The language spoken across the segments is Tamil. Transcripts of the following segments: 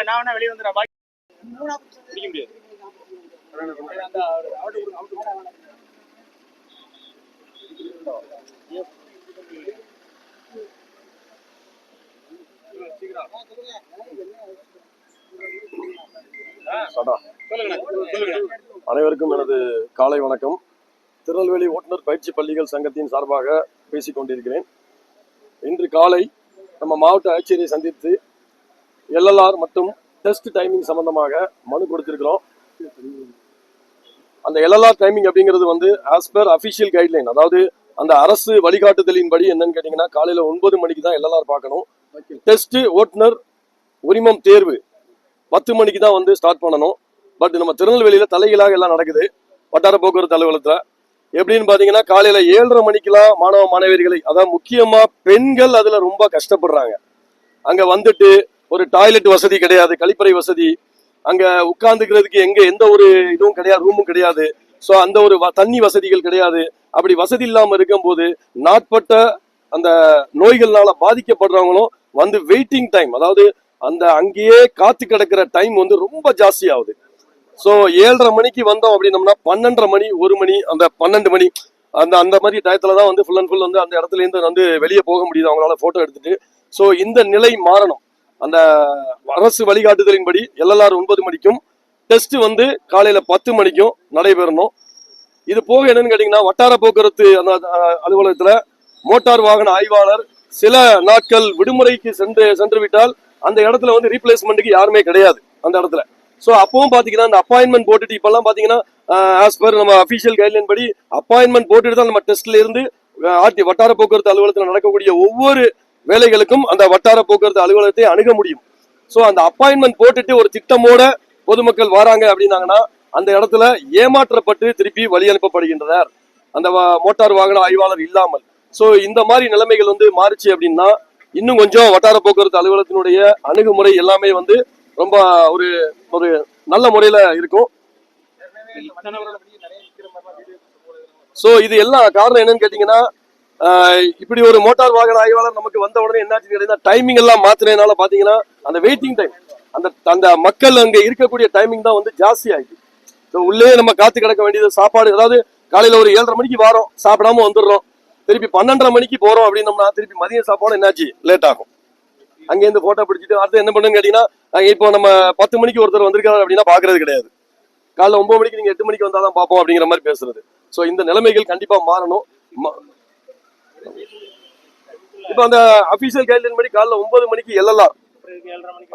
நான் வேணா வெளிய வந்துடுறேன். பாக்கி பிடிக்க முடியாது. சடா சொல்லுங்கண்ணே சொல்லுங்கண்ணே அனைவருக்கும் எனது காலை வணக்கம் திருநெல்வேலி ஓட்டுநர் பயிற்சி பள்ளிகள் சங்கத்தின் சார்பாக பேசிக் கொண்டிருக்கிறேன். இன்று காலை நம்ம மாவட்ட ஆட்சியரை சந்தித்து எல்எல்ஆர் மற்றும் டெஸ்ட் டைமிங் சம்பந்தமாக மனு கொடுத்திருக்கிறோம். அந்த எல்எல்ஆர் டைமிங் அப்படிங்கிறது வந்து ஆஸ் பர் அஃபிஷியல் கைட்லைன் அதாவது அந்த அரசு வழிகாட்டுதலின்படி என்னன்னு கேட்டிங்கன்னா காலையில் ஒன்பது மணிக்கு தான் எல்எல்ஆர் பார்க்கணும். டெஸ்ட் ஓட்டுநர் உரிமம் தேர்வு பத்து மணிக்கு தான் வந்து ஸ்டார்ட் பண்ணணும். பட் நம்ம திருநெல்வேலியில தலைகீழாக எல்லாம் நடக்குது. வட்டார போக்குவரத்து அலுவலகத்தில் எப்படின்னு பாத்தீங்கன்னா காலையில ஏழரை மணிக்கெல்லாம் மாணவ மாணவியர்களை அதான் முக்கியமா பெண்கள் அதுல ரொம்ப கஷ்டப்படுறாங்க. அங்க வந்துட்டு ஒரு டாய்லெட் வசதி கிடையாது கழிப்பறை வசதி. அங்க உட்கார்ந்துக்கிறதுக்கு எங்க எந்த ஒரு இதுவும் கிடையாது ரூமும் கிடையாது. ஸோ அந்த ஒரு வ- தண்ணி வசதிகள் கிடையாது. அப்படி வசதி இல்லாமல் இருக்கும்போது நாட்பட்ட அந்த நோய்கள்னால பாதிக்கப்படுறவங்களும் வந்து வெயிட்டிங் டைம் அதாவது அந்த அங்கேயே காத்து கிடக்கிற டைம் வந்து ரொம்ப ஜாஸ்தி ஆகுது ஸோ ஏழரை மணிக்கு வந்தோம் அப்படின்னம்னா பன்னெண்டரை மணி ஒரு மணி அந்த பன்னெண்டு மணி அந்த அந்த மாதிரி டயத்தில் தான் வந்து ஃபுல் அண்ட் ஃபுல் வந்து அந்த இடத்துலேருந்து வந்து வெளியே போக முடியுது. அவங்களால ஃபோட்டோ எடுத்துட்டு. ஸோ இந்த நிலை மாறணும். அந்த அரசு வழிகாட்டுதலின்படி எல்எல்ஆர் ஒன்பது மணிக்கும் டெஸ்ட் வந்து காலையில் பத்து மணிக்கும் நடைபெறணும். இது போக என்னன்னு கேட்டிங்கன்னா வட்டார போக்குவரத்து அந்த அலுவலகத்தில் மோட்டார் வாகன ஆய்வாளர் சில நாட்கள் விடுமுறைக்கு சென்று சென்று விட்டால் அந்த இடத்துல வந்து ரீப்ளேஸ்மெண்ட்டுக்கு யாருமே கிடையாது அந்த இடத்துல. ஸோ அப்பவும் பார்த்தீங்கன்னா அந்த அப்பாயின்மெண்ட் போட்டுட்டு இப்போல்லாம் பார்த்தீங்கன்னா ஆஸ் பர் நம்ம அஃபிஷியல் கைட்லைன் படி அப்பாயின்மெண்ட் போட்டுட்டு தான் நம்ம டெஸ்ட்ல இருந்து ஆர்டி வட்டார போக்குவரத்து அலுவலகத்தில் நடக்கக்கூடிய ஒவ்வொரு வேலைகளுக்கும் அந்த வட்டார போக்குவரத்து அலுவலகத்தை அணுக முடியும். ஸோ அந்த அப்பாயின்மெண்ட் போட்டுட்டு ஒரு திட்டமோட பொதுமக்கள் வராங்க அப்படின்னாங்கன்னா அந்த இடத்துல ஏமாற்றப்பட்டு திருப்பி வழி அனுப்பப்படுகின்றனர். அந்த மோட்டார் வாகன ஆய்வாளர் இல்லாமல். ஸோ இந்த மாதிரி நிலைமைகள் வந்து மாறுச்சு அப்படின்னா இன்னும் கொஞ்சம் வட்டார போக்குவரத்து அலுவலகத்தினுடைய அணுகுமுறை எல்லாமே வந்து ரொம்ப ஒரு ஒரு நல்ல முறையில் இருக்கும். ஸோ இது எல்லாம் காரணம் என்னன்னு கேட்டிங்கன்னா இப்படி ஒரு மோட்டார் வாகன ஆய்வாளர் நமக்கு வந்த உடனே என்னாச்சு கேட்டீங்கன்னா டைமிங் எல்லாம் மாத்தினதுனால பார்த்தீங்கன்னா அந்த வெயிட்டிங் டைம் அந்த அந்த மக்கள் அங்கே இருக்கக்கூடிய டைமிங் தான் வந்து ஜாஸ்தி ஆயிடுச்சு ஸோ உள்ளே நம்ம காத்து கிடக்க வேண்டியது சாப்பாடு அதாவது காலையில் ஒரு ஏழரை மணிக்கு வரோம் சாப்பிடாம வந்துடுறோம். திருப்பி பன்னெண்டரை மணிக்கு போகிறோம் அப்படின்னம்னா திருப்பி மதியம் சாப்பாடு என்னாச்சு? லேட் ஆகும். அங்கேருந்து போட்டோ பிடிச்சிட்டு அடுத்து என்ன பண்ணுன்னு கேட்டீங்கன்னா இப்போ நம்ம பத்து மணிக்கு ஒருத்தர் வந்திருக்காரு அப்படின்னா பாக்குறது கிடையாது. காலைல ஒன்பது மணிக்கு நீங்க எட்டு மணிக்கு வந்தாதான் பார்ப்போம் அப்படிங்கிற மாதிரி பேசுறது. ஸோ இந்த நிலைமைகள் கண்டிப்பா மாறணும். இப்போ அந்த அபிஷியல் கைட்லைன் படி காலைல ஒன்பது மணிக்கு எல்லாம்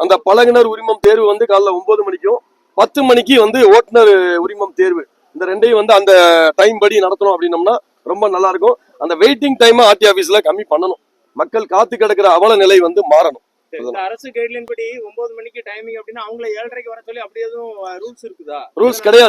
அந்த பழகுனர் உரிமம் தேர்வு வந்து காலைல ஒன்பது மணிக்கும் பத்து மணிக்கு வந்து ஓட்டுநர் உரிமம் தேர்வு. இந்த ரெண்டையும் வந்து அந்த டைம் படி நடத்தணும் அப்படின்னம்னா ரொம்ப நல்லா இருக்கும். அந்த வெயிட்டிங் டைம் ஆர்டி ஆபீஸ்ல கம்மி பண்ணணும். மக்கள் காத்து கிடக்கிற அவல நிலை வந்து மாறணும். அரசு கைட்லைன் படி ஒன்பது மணிக்கு டைமிங் அப்படின்னா அவங்கள ஏழரைக்கு வர சொல்லி அப்படி எதுவும் ரூல்ஸ் இருக்குதா? ரூல்ஸ் கிடையாது.